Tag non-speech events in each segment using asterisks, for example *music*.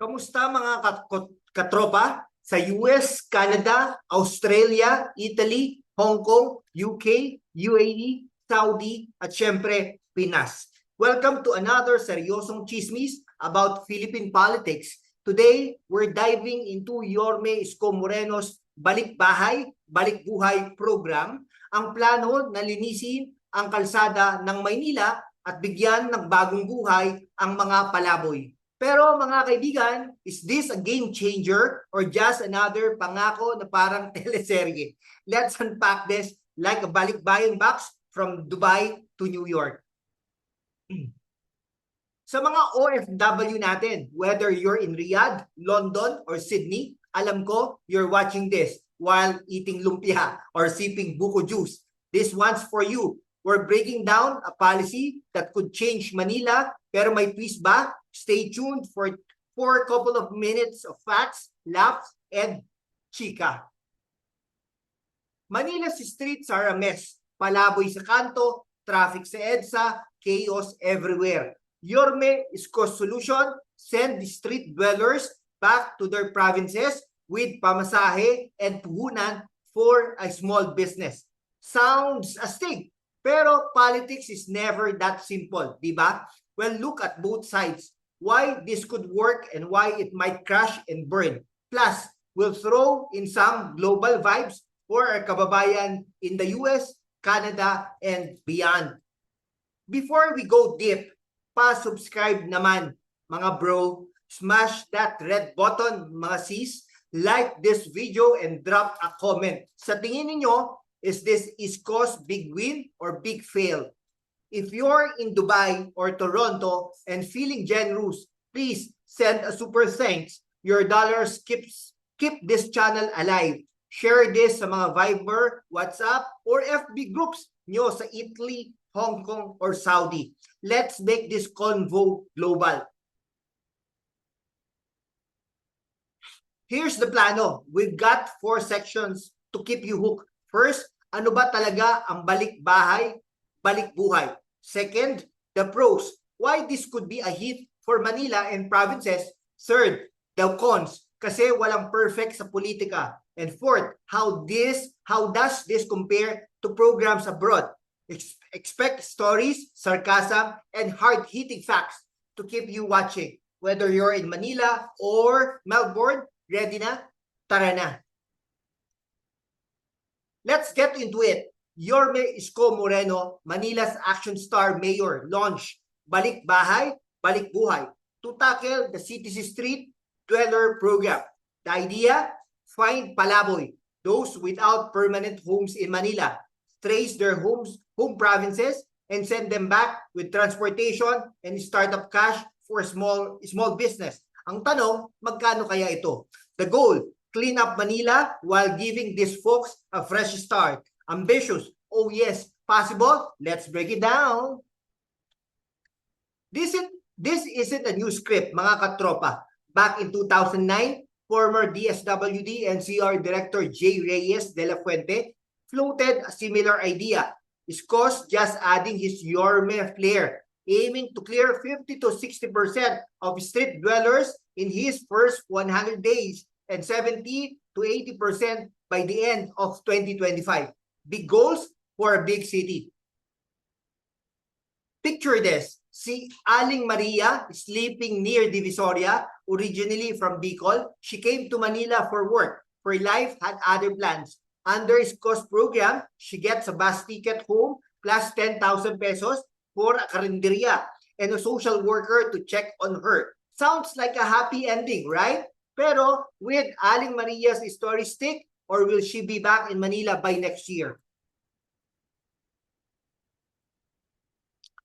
Kamusta mga kat- kat- katropa sa US, Canada, Australia, Italy, Hong Kong, UK, UAE, Saudi, at syempre, Pinas. Welcome to another seryosong chismis about Philippine politics. Today, we're diving into Yorme Isko Moreno's Balik Bahay, Balik Buhay program. Ang plano na linisin ang kalsada ng Maynila at bigyan ng bagong buhay ang mga palaboy. Pero mga kaibigan, is this a game changer or just another pangako na parang *laughs* teleserye? Let's unpack this like a balikbayan box from Dubai to New York. Sa mga OFW natin, whether you're in Riyadh, London, or Sydney, alam ko you're watching this while eating lumpia or sipping buko juice. This one's for you. We're breaking down a policy that could change Manila, pero may twist ba? Stay tuned for for a couple of minutes of facts, laughs, and chika. Manila's streets are a mess. Palaboy sa kanto, traffic sa EDSA, chaos everywhere. Yorme Isko's solution, send the street dwellers back to their provinces with pamasahe and puhunan for a small business. Sounds astig, pero politics is never that simple, di ba? Well, look at both sides. Why this could work and why it might crash and burn. Plus, we'll throw in some global vibes for our kababayan in the US, Canada, and beyond. Before we go deep, pa-subscribe naman mga bro. Smash that red button mga sis. Like this video and drop a comment. Sa tingin ninyo, is this East Coast big win or big fail? If you're in Dubai or Toronto and feeling generous, please send a super thanks. Your dollars keeps keep this channel alive. Share this sa mga Viber, WhatsApp, or FB groups nyo sa Italy, Hong Kong, or Saudi. Let's make this convo global. Here's the plano. We've got four sections to keep you hooked. First, ano ba talaga ang balik bahay, balik buhay? Second, the pros. Why this could be a hit for Manila and provinces. Third, the cons. Kasi walang perfect sa politika. And fourth, how this, how does this compare to programs abroad? Ex- expect stories, sarcasm, and hard-hitting facts to keep you watching. Whether you're in Manila or Melbourne, ready na? Tara na! Let's get into it. Yorme Isko Moreno, Manila's action star mayor, launched Balik Bahay, Balik Buhay to tackle the city's street dweller program. The idea, find palaboy, those without permanent homes in Manila, trace their homes, home provinces, and send them back with transportation and startup cash for small small business. Ang tanong, magkano kaya ito? The goal, clean up Manila while giving these folks a fresh start. Ambitious. Oh yes, possible? Let's break it down. This, is, this isn't a new script, mga katropa. Back in 2009, former DSWD and CR Director J. Reyes de la Fuente floated a similar idea. Iskos just adding his Yorme flair, aiming to clear 50 to 60% of street dwellers in his first 100 days and 70 to 80% by the end of 2025. Big goals for a big city. Picture this. Si Aling Maria sleeping near Divisoria, originally from Bicol. She came to Manila for work. For life had other plans. Under his cost program, she gets a bus ticket home plus 10,000 pesos for a karinderya and a social worker to check on her. Sounds like a happy ending, right? Pero with Aling Maria's story stick or will she be back in Manila by next year?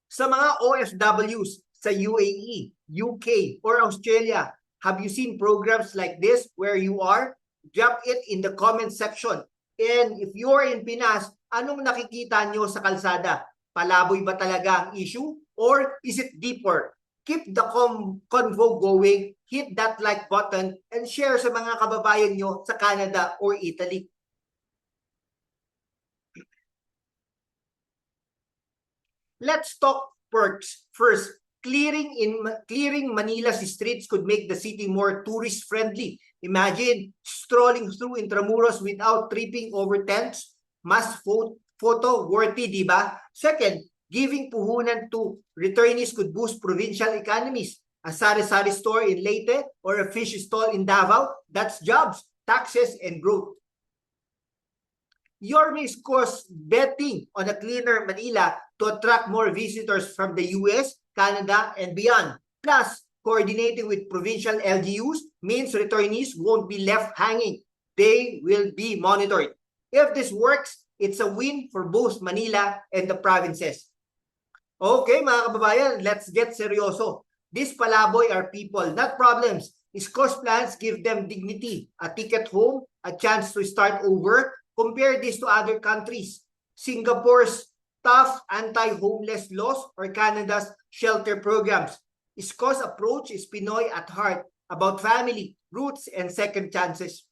Sa mga OFWs sa UAE, UK, or Australia, have you seen programs like this where you are? Drop it in the comment section. And if you're in Pinas, anong nakikita nyo sa kalsada? Palaboy ba talaga ang issue? Or is it deeper? Keep the convo going, hit that like button, and share sa mga kababayan nyo sa Canada or Italy. Let's talk perks. First, clearing in clearing Manila's streets could make the city more tourist friendly. Imagine strolling through Intramuros without tripping over tents. Mas pho- photo worthy, di ba? Second, giving puhunan to returnees could boost provincial economies. A sari-sari store in Leyte or a fish stall in Davao, that's jobs, taxes, and growth. Yorme scores betting on a cleaner Manila to attract more visitors from the US, Canada, and beyond. Plus, coordinating with provincial LGUs means returnees won't be left hanging. They will be monitored. If this works, it's a win for both Manila and the provinces. Okay, mga kababayan, let's get seryoso. These palaboy are people, not problems. His cost plans give them dignity, a ticket home, a chance to start over. Compare this to other countries. Singapore's tough anti-homeless laws or Canada's shelter programs. Isko's approach is Pinoy at heart, about family, roots, and second chances.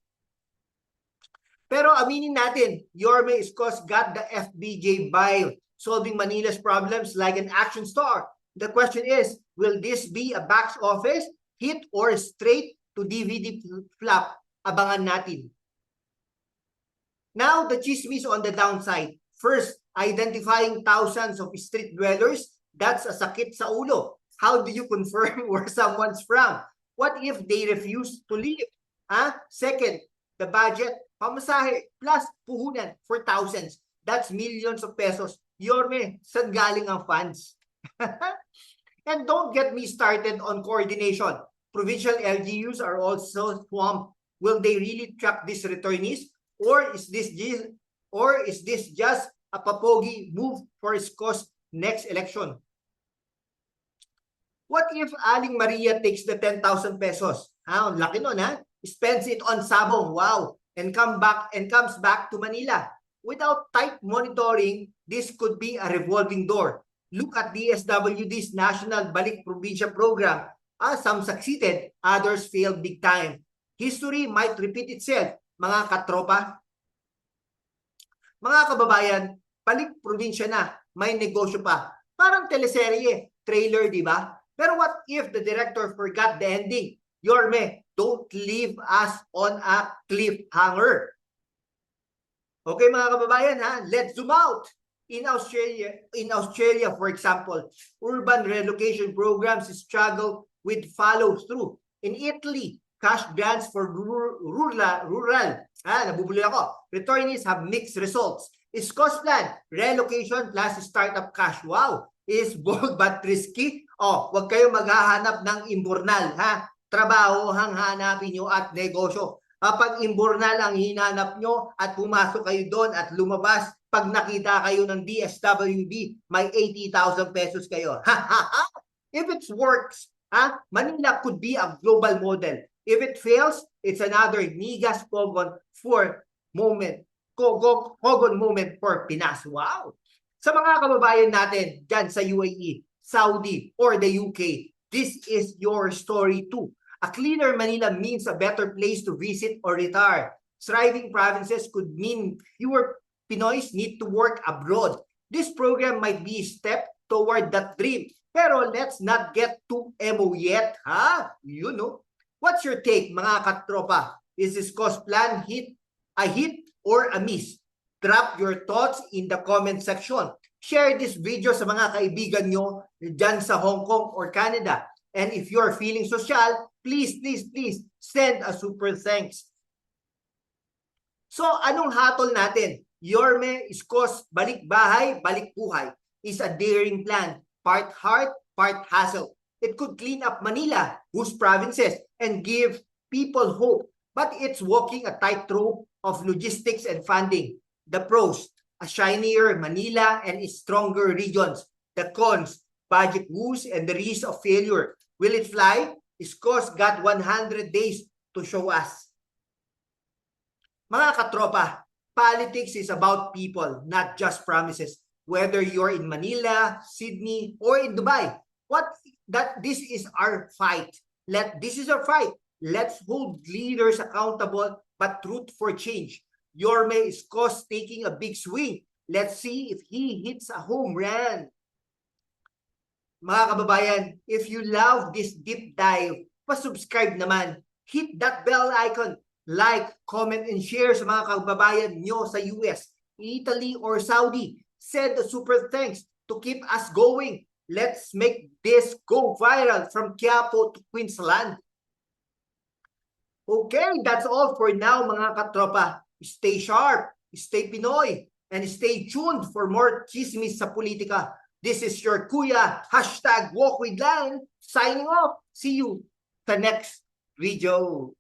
Pero aminin natin, Yorme Iskos got the FBJ vibe, solving Manila's problems like an action star. The question is, will this be a box office hit or straight to DVD flop? Abangan natin. Now, the chismis on the downside. First, identifying thousands of street dwellers, that's a sakit sa ulo. How do you confirm *laughs* where someone's from? What if they refuse to leave? Huh? Second, the budget, pamasahe, plus puhunan for thousands. That's millions of pesos. Yorme, saan galing ang funds? *laughs* and don't get me started on coordination. Provincial LGUs are also swamped. Will they really track these returnees? Or is this just, or is this just a papogi move for its cause next election? What if Aling Maria takes the 10,000 pesos? Ha, ang laki nun ha? Spends it on sabong, wow, and come back and comes back to Manila. Without tight monitoring, this could be a revolving door. Look at DSWD's National Balik Probinsya program. Ah, some succeeded, others failed big time. History might repeat itself, mga katropa. Mga kababayan, balik probinsya na, may negosyo pa. Parang teleserye, trailer, di ba? Pero what if the director forgot the ending? Yorme, don't leave us on a cliffhanger. Okay mga kababayan ha, let's zoom out. In Australia, in Australia for example, urban relocation programs struggle with follow through. In Italy, cash grants for rural, rural, rural ah, nabubuli ako. Returnees have mixed results. Is cost plan, relocation plus startup cash. Wow, is *laughs* bold but risky. Oh, wag kayo maghahanap ng imburnal ha. Trabaho ang hanapin nyo at negosyo. Kapag imburnal ang hinanap nyo at pumasok kayo doon at lumabas, pag nakita kayo ng DSWD, may 80,000 pesos kayo. *laughs* If it works, ha, Manila could be a global model. If it fails, it's another Nigas Kogon for moment. Kogon, Kogon moment for Pinas. Wow! Sa mga kababayan natin dyan sa UAE, Saudi, or the UK, this is your story too. A cleaner Manila means a better place to visit or retire. Thriving provinces could mean fewer Pinoys need to work abroad. This program might be a step toward that dream. Pero let's not get too emo yet, ha? You know. What's your take, mga katropa? Is this cost plan hit a hit or a miss? Drop your thoughts in the comment section. Share this video sa mga kaibigan nyo dyan sa Hong Kong or Canada. And if you're feeling social, please, please, please send a super thanks. So, anong hatol natin? Yorme Iskos Balik Bahay, Balik Buhay is a daring plan. Part heart, part hassle. It could clean up Manila, boost provinces, and give people hope. But it's walking a tightrope of logistics and funding. The pros, a shinier Manila and stronger regions. The cons, budget woes and the risk of failure. Will it fly? Iskos got 100 days to show us. Mga katropa, politics is about people, not just promises. Whether you're in Manila, Sydney, or in Dubai, what that this is our fight. Let this is our fight. Let's hold leaders accountable, but root for change. Yorme is cost taking a big swing. Let's see if he hits a home run. Mga kababayan, if you love this deep dive, pa-subscribe naman. Hit that bell icon. Like, comment, and share sa mga kababayan nyo sa US, Italy, or Saudi. Send a super thanks to keep us going. Let's make this go viral from Quiapo to Queensland. Okay, that's all for now mga katropa. Stay sharp, stay Pinoy, and stay tuned for more chismis sa politika. This is your kuya, hashtag walk with Lan, signing off. See you sa next video.